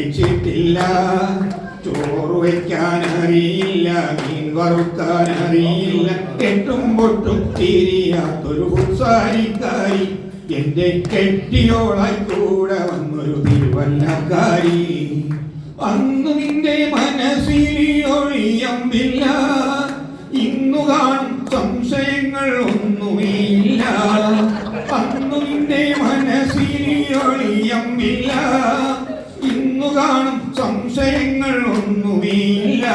കഴിച്ചിട്ടില്ല ചോറ് വയ്ക്കാൻ അറിയില്ല മീൻ വറുക്കാൻ അറിയില്ല കെട്ടും പൊട്ടും തിരിയാത്തൊരു പുസാരിക്കാരി എന്റെ കെട്ടിയോളായി കൂടെ വന്നൊരു തിരുവല്ലക്കാരി. അന്ന് നിന്റെ മനസ്സിൽ ഒഴിയമ്പില്ല. ഇന്നു കാണും സംശയങ്ങൾ ഒന്നുമില്ല. അന്നു നിന്റെ ഇന്നു കാണും. സംശയങ്ങൾ ഒന്നുമില്ല.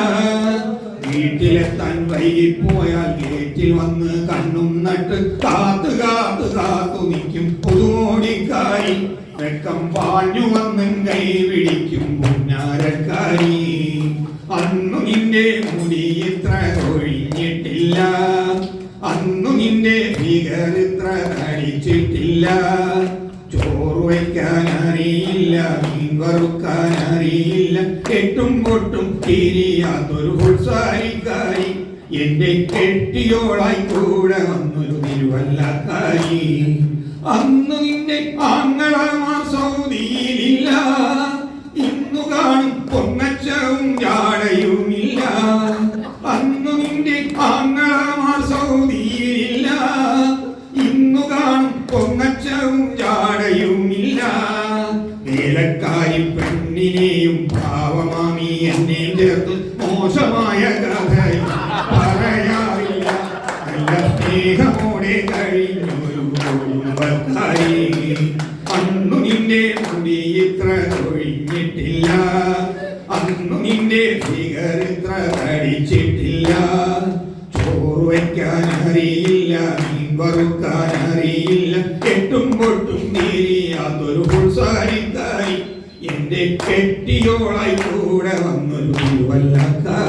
വീട്ടിലെത്താൻ വൈകിപ്പോയാൽ ഗേറ്റിൽ വന്ന് കണ്ണും നട്ട് കാത്തു കാത്തു കാത്തു നിൽക്കും. പുതുമോടിക്കായി വെക്കം പാഞ്ഞു വന്നും കൈ പിടിക്കും പുന്നാരക്കാരി. അന്നു നിന്റെ മുടി ഇത്ര കൊഴിഞ്ഞിട്ടില്ല. അന്നു നിന്റെ ഭീകരിത്ര ഇത്ര തടിച്ചിട്ടില്ല അറിയില്ല കെട്ടും പൊട്ടും തിരിയാത്തൊരു ഉത്സാഹിക്കായി എന്റെ കെട്ടിയോളായി കൂടെ വന്നൊരു തിരുവല്ലക്കാരി. അന്ന് നിന്റെ ആങ്ങളമാർ സൗദിയിലില്ല. ഇന്നു കാണും പൊങ്ങച്ചവും എന്നെയും ചേർത്ത് മോശമായ കഥ പറയാറില്ല. നല്ല സ്നേഹമോടെ കഴിഞ്ഞൊരു അന്നു നിന്റെ മുടി ഇത്ര ഒഴിഞ്ഞിട്ടില്ല അന്നു നിന്റെ ഫിഗർ ഇത്ര തടിച്ചിട്ടില്ല ചോറ് വയ്ക്കാൻ അറിയില്ല മീൻ വറുക്കാൻ അറിയില്ല കെട്ടും പൊട്ടും പുൾസാരിക്കാരി എന്റെ കെട്ടിയോളായി കൂടെ വന്നൊരു വല്ലക്കാരി